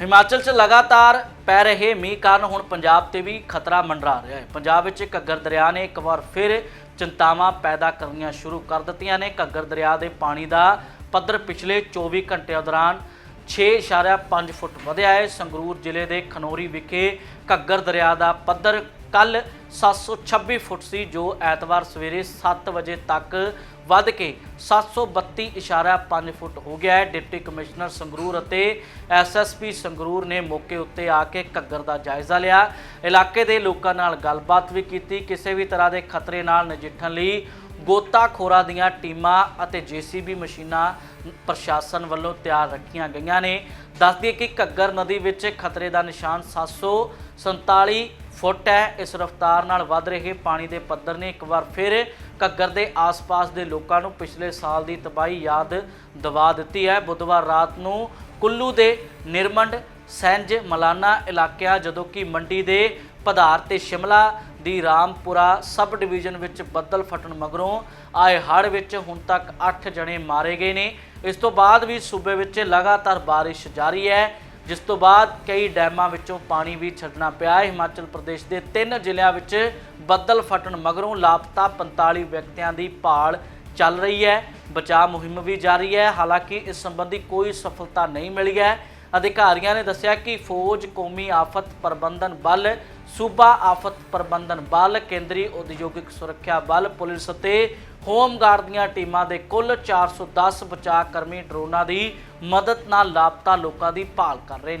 ਹਿਮਾਚਲ 'ਚ ਲਗਾਤਾਰ ਪੈ ਰਹੇ ਮੀਂਹ ਕਾਰਨ ਹੁਣ ਪੰਜਾਬ ਤੇ ਵੀ ਖਤਰਾ ਮੰਡਰਾ ਰਿਹਾ ਹੈ। ਪੰਜਾਬ ਵਿੱਚ ਘੱਗਰ ਦਰਿਆ ਨੇ ਇੱਕ ਵਾਰ ਫਿਰ ਚਿੰਤਾਵਾਂ ਪੈਦਾ ਕਰਨੀਆਂ ਸ਼ੁਰੂ ਕਰ ਦਿੱਤੀਆਂ ਨੇ। ਘੱਗਰ ਦਰਿਆ ਦੇ ਪਾਣੀ ਦਾ ਪੱਧਰ ਪਿਛਲੇ 24 ਘੰਟਿਆਂ ਦੌਰਾਨ 6.5 ਫੁੱਟ ਵਧਿਆ ਹੈ। ਸੰਗਰੂਰ ਜ਼ਿਲ੍ਹੇ ਦੇ ਖਨੌਰੀ ਵਿਖੇ ਘੱਗਰ ਦਰਿਆ ਦਾ ਪੱਧਰ ਕੱਲ 726 ਫੁੱਟ ਸੀ, ਜੋ ਐਤਵਾਰ ਸਵੇਰੇ 7 ਵਜੇ ਤੱਕ ਵੱਧ ਕੇ 732.5 ਫੁੱਟ ਹੋ ਗਿਆ ਹੈ। ਡਿਪਟੀ ਕਮਿਸ਼ਨਰ ਸੰਗਰੂਰ ਅਤੇ ਐਸਐਸਪੀ ਸੰਗਰੂਰ ਨੇ ਮੌਕੇ ਉੱਤੇ ਆ ਕੇ ਘੱਗਰ ਦਾ ਜਾਇਜ਼ਾ ਲਿਆ। ਇਲਾਕੇ ਦੇ ਲੋਕਾਂ ਨਾਲ ਗੱਲਬਾਤ ਵੀ ਕੀਤੀ। ਕਿਸੇ ਵੀ ਤਰ੍ਹਾਂ ਦੇ ਖਤਰੇ ਨਾਲ ਨਜਿੱਠਣ ਲਈ ਗੋਤਾਖੋਰਾਂ ਦੀਆਂ ਟੀਮਾਂ ਅਤੇ ਜੀਸੀਬੀ ਮਸ਼ੀਨਾਂ ਪ੍ਰਸ਼ਾਸਨ ਵੱਲੋਂ ਤਿਆਰ ਰੱਖੀਆਂ ਗਈਆਂ ਨੇ। ਦੱਸਦੀ ਕਿ ਘੱਗਰ ਨਦੀ ਵਿੱਚ ਖਤਰੇ ਦਾ ਨਿਸ਼ਾਨ 747 ਫੁੱਟ ਹੈ। ਇਸ ਰਫ਼ਤਾਰ ਨਾਲ ਵੱਧ ਰਹੇ ਪਾਣੀ ਦੇ ਪੱਧਰ ਨੇ ਇੱਕ ਵਾਰ ਫਿਰ ਘੱਗਰ ਦੇ ਆਸ-ਪਾਸ ਦੇ ਲੋਕਾਂ ਨੂੰ ਪਿਛਲੇ ਸਾਲ ਦੀ ਤਬਾਹੀ ਯਾਦ ਦਿਵਾ ਦਿੱਤੀ ਹੈ। ਬੁੱਧਵਾਰ ਰਾਤ ਨੂੰ ਕੁੱਲੂ ਦੇ ਨਿਰਮੰਡ ਸੈਂਜ ਮਲਾਨਾ ਇਲਾਕਿਆਂ, ਜਦੋਂ ਕਿ ਮੰਡੀ ਦੇ ਪਧਾਰ ਤੇ ਸ਼ਿਮਲਾ ਦੀ ਰਾਮਪੁਰਾ ਸਬ ਡਿਵੀਜ਼ਨ ਵਿੱਚ ਬੱਦਲ ਫਟਣ ਮਗਰੋਂ ਆਏ ਹੜ੍ਹ ਵਿੱਚ ਹੁਣ ਤੱਕ 8 ਜਣੇ ਮਾਰੇ ਗਏ ਨੇ। ਇਸ ਤੋਂ ਬਾਅਦ ਵੀ ਸੂਬੇ ਵਿੱਚ ਲਗਾਤਾਰ ਬਾਰਿਸ਼ ਜਾਰੀ ਹੈ, ਜਿਸ ਤੋਂ ਬਾਅਦ ਕਈ ਡੈਮਾਂ ਵਿੱਚੋਂ ਪਾਣੀ ਵੀ ਛੱਡਣਾ ਪਿਆ। ਹੈ ਹਿਮਾਚਲ ਪ੍ਰਦੇਸ਼ ਦੇ ਤਿੰਨ ਜ਼ਿਲ੍ਹਿਆਂ ਵਿੱਚ ਬੱਦਲ ਫਟਣ ਮਗਰੋਂ ਲਾਪਤਾ 45 ਵਿਅਕਤੀਆਂ ਦੀ ਭਾਲ ਚੱਲ ਰਹੀ ਹੈ। ਬਚਾਅ ਮੁਹਿੰਮ ਵੀ ਜਾਰੀ ਹੈ। ਹਾਲਾਂਕਿ ਇਸ ਸੰਬੰਧੀ ਕੋਈ ਸਫਲਤਾ ਨਹੀਂ ਮਿਲੀ ਹੈ। ਅਧਿਕਾਰੀਆਂ ਨੇ ਦੱਸਿਆ ਕਿ ਫੌਜ, ਕੌਮੀ ਆਫਤ ਪ੍ਰਬੰਧਨ ਬਲ, ਸੂਬਾ ਆਫਤ ਪ੍ਰਬੰਧਨ ਬਲ, ਕੇਂਦਰੀ ਉਦਯੋਗਿਕ ਸੁਰੱਖਿਆ ਬਲ, ਪੁਲਿਸ ਅਤੇ ਹੋਮਗਾਰਡ ਦੀਆਂ ਟੀਮਾਂ ਦੇ ਕੁੱਲ 410 ਬਚਾਅ ਕਰਮੀ ਡਰੋਨਾਂ ਦੀ ਮਦਦ ਨਾਲ ਲਾਪਤਾ ਲੋਕਾਂ ਦੀ ਭਾਲ ਕਰ ਰਹੇ ਨੇ।